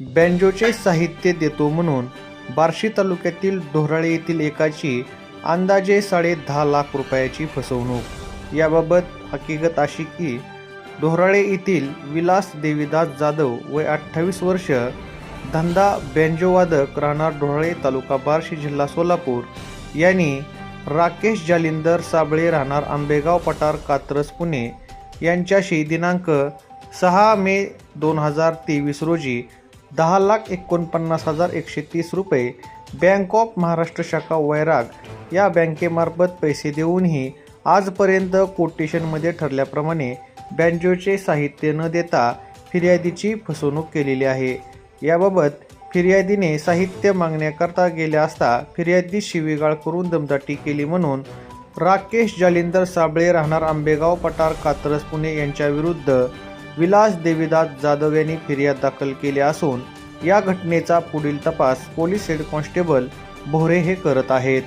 बँजोचे साहित्य देतो म्हणून बार्शी तालुक्यातील ढोराळे येथील एकाची अंदाजे साडे दहा लाख रुपयाची फसवणूक. याबाबत हकीकत अशी की ढोराळे येथील विलास देवीदास जाधव वय अठ्ठावीस वर्ष धंदा बँजोवादक राहणार ढोराळे तालुका बार्शी जिल्हा सोलापूर. यांनी राकेश जालिंदर साबळे राहणार आंबेगाव पठार कात्रज पुणे. यांच्याशी दिनांक सहा मे दोन हजार तेवीस रोजी दहा लाख एकोणपन्नास हजार एकशे तीस रुपये बँक ऑफ महाराष्ट्र शाखा वैराग या बँकेमार्फत पैसे देऊनही आजपर्यंत कोटेशनमध्ये ठरल्याप्रमाणे बँजोचे साहित्य न देता फिर्यादीची फसवणूक केलेली आहे. याबाबत फिर्यादीने साहित्य मागण्याकरता गेल्या असता फिर्यादी शिवीगाळ करून दमदाटी केली म्हणून राकेश जालिंदर साबळे राहणार आंबेगाव पठार कात्रज पुणे यांच्या विरुद्ध विलास देवीदास जाधव यांनी फिर्याद दाखल केली असून या घटनेचा पुढील तपास पोलीस हेड कॉन्स्टेबल भोरे हे करत आहेत.